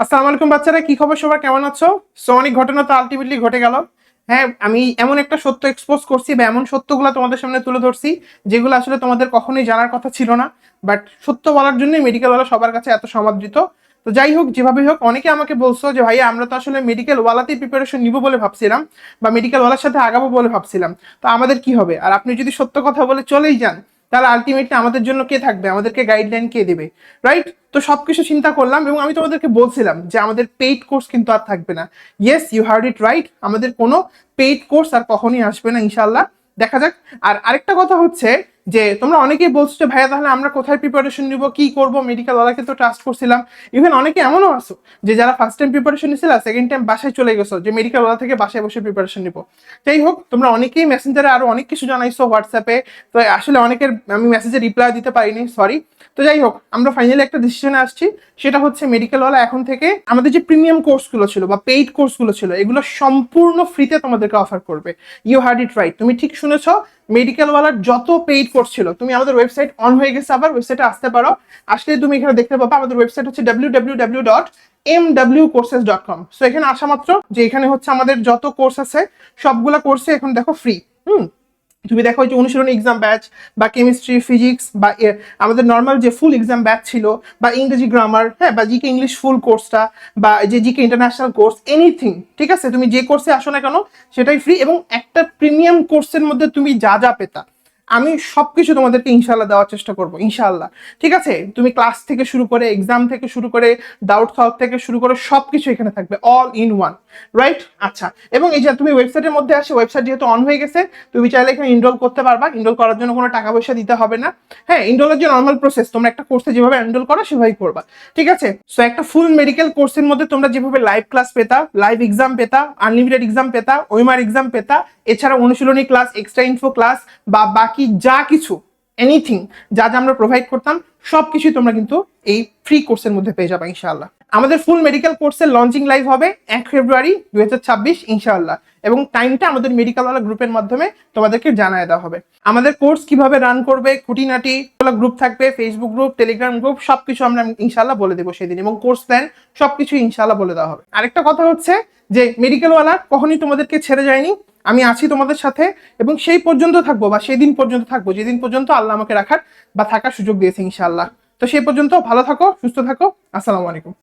আসসালামু আলাইকুম বাচ্চারা, কি খবর সবার? কেমন আছো? সো অনেক ঘটনা তো আলটিমেটলি ঘটে গেল। হ্যাঁ আমি এমন একটা সত্য এক্সপোজ করছি বা এমন সত্যগুলো তোমাদের সামনে তুলে ধরছি, যেগুলো আসলে তোমাদের কখনোই জানার কথা ছিল না বাট সত্য বলার জন্যই মেডিকেলওয়ালা সবার কাছে এত সমাদৃত। তো যাই হোক, যেভাবে হোক, অনেকে আমাকে বলছো যে, ভাইয়া, আমরা তো আসলে মেডিকেল ওয়ালাতেই প্রিপারেশন নিব বলে ভাবছিলাম বা মেডিকেল ওয়ালার সাথে আগাবো বলে ভাবছিলাম। তো আমাদের কি হবে? আর আপনি যদি সত্য কথা বলে চলেই যান তাহলে আলটিমেটলি আমাদের জন্য কে থাকবে? আমাদেরকে গাইডলাইন কে দেবে? রাইট তো সবকিছু চিন্তা করলাম এবং আমি তোমাদেরকে বলছিলাম যে আমাদের পেইড কোর্স কিন্তু আর থাকবে না। Yes you heard it right আমাদের কোনো পেইড কোর্স আর কখনই আসবে না ইনশাল্লাহ দেখা যাক। আর আরেকটা কথা হচ্ছে যে তোমরা অনেকেই বলছো যে, ভাইয়া, তাহলে আমরা কোথায় প্রিপারেশন নিব? কি করব? মেডিকেল ওয়ালাকে তো ট্রাস্ট করছিলাম। ইভেন অনেকে এমনও আছো যে, যারা ফার্স্ট টাইম প্রিপারেশন নিছিল সেকেন্ড টাইম বাসায় চলে গেছো, যে মেডিকেল ওয়ালা থেকে বাসায় বসে প্রিপারেশন নিব। যাই হোক, তোমরা অনেকেই মেসেঞ্জারে আরও অনেক কিছু জানাইছো হোয়াটসঅ্যাপে তো আসলে অনেকের, আমি মেসেজে রিপ্লাই দিতে পারিনি সরি তো যাই হোক, আমরা ফাইনালি একটা ডিসিশনে আসছি। সেটা হচ্ছে মেডিকেলওয়ালা এখন থেকে আমাদের যে প্রিমিয়াম কোর্সগুলো ছিল বা পেইড কোর্সগুলো ছিল, এগুলো সম্পূর্ণ ফ্রিতে তোমাদেরকে অফার করবে। ইউ হার্ড ইট রাইট তুমি ঠিক শুনেছো মেডিকেলওয়ালার যত পেইড কোর্স ছিল, তুমি আমাদের ওয়েবসাইট অন হয়ে গেছে আবার ওয়েবসাইটে আসতে পারো। আসলে তুমি এখানে দেখতে পাবো, আমাদের ওয়েবসাইট হচ্ছে W W W dot M W courses dot com so এখানে আসা মাত্র যে এখানে হচ্ছে আমাদের যত কোর্স আছে, সবগুলা কোর্সে এখন দেখো ফ্রি হুম? তুমি দেখো যে অনুশীলন এক্সাম ব্যাচ বা কেমিস্ট্রি ফিজিক্স বা আমাদের নর্মাল যে ফুল এক্সাম ব্যাচ ছিল বা ইংরেজি গ্রামার হ্যাঁ বা জিকে ইংলিশ ফুল কোর্সটা বা যে জিকে ইন্টারন্যাশনাল কোর্স এনিথিং ঠিক আছে? তুমি যে কোর্সে আসো না কেন, সেটাই ফ্রি এবং একটা প্রিমিয়াম কোর্সের মধ্যে তুমি যা যা পেতা। আমি সবকিছু তোমাদেরকে ইনশাল্লাহ দেওয়ার চেষ্টা করব ইনশাল্লাহ ঠিক আছে? তুমি ক্লাস থেকে শুরু করে এক্সাম থেকে শুরু করে ডাউট সলভ থেকে শুরু করে সবকিছু এখানে থাকবে অল ইন ওয়ান রাইট আচ্ছা এবং এই যে তুমি ওয়েবসাইটের মধ্যে আসে ওয়েবসাইট যেহেতু অন হয়ে গেছে, তুমি চাইলে এখানে ইনরোল করতে পারবা। ইনরোল করার জন্য কোনো টাকা পয়সা দিতে হবে না। হ্যাঁ ইনরোলের যে নর্মাল প্রসেস তোমরা একটা কোর্সে যেভাবে এনরোল করো, সেভাবেই করবা। ঠিক আছে? সো একটা ফুল মেডিকেল কোর্সের মধ্যে তোমরা যেভাবে লাইভ ক্লাস পেতা লাইভ এক্সাম পেতা আনলিমিটেড এক্সাম পেতা, ওইমার এক্সাম পেতা, এছাড়া অনুশীলনী ক্লাস এক্সট্রা ইনফো ক্লাস বা বাকি যা কিছু এনিথিং যা যা আমরা প্রোভাইড করতাম সব কিছুই তোমরা কিন্তু এই ফ্রি কোর্সের মধ্যে পেয়ে যাবে, ইনশাআল্লাহ। আমাদের ফুল মেডিকেল কোর্সের লঞ্চিং লাইভ হবে এক ফেব্রুয়ারি দুই হাজার ছাব্বিশ, ইনশাআল্লাহ। এবং টাইমটা আমাদের মেডিকেলওয়ালা গ্রুপের মাধ্যমে তোমাদেরকে জানায় দেওয়া হবে। আমাদের কোর্স কীভাবে রান করবে, খুঁটিনাটি গ্রুপ থাকবে ফেসবুক গ্রুপ টেলিগ্রাম গ্রুপ সবকিছু আমরা ইনশাআল্লাহ বলে দেবো সেদিন। এবং কোর্স প্ল্যান সবকিছু ইনশাআল্লাহ বলে দেওয়া হবে। আরেকটা কথা হচ্ছে যে মেডিকেলওয়ালা কখনই তোমাদেরকে ছেড়ে যায়নি। আমি আছি তোমাদের সাথে এবং সেই পর্যন্ত থাকব বা সেই দিন পর্যন্ত থাকব, যেদিন পর্যন্ত আল্লাহ আমাকে রাখার বা থাকার সুযোগ দিয়েছে ইনশাআল্লাহ। তো সেই পর্যন্ত ভালো থাকো, সুস্থ থাকো। আসসালামু আলাইকুম।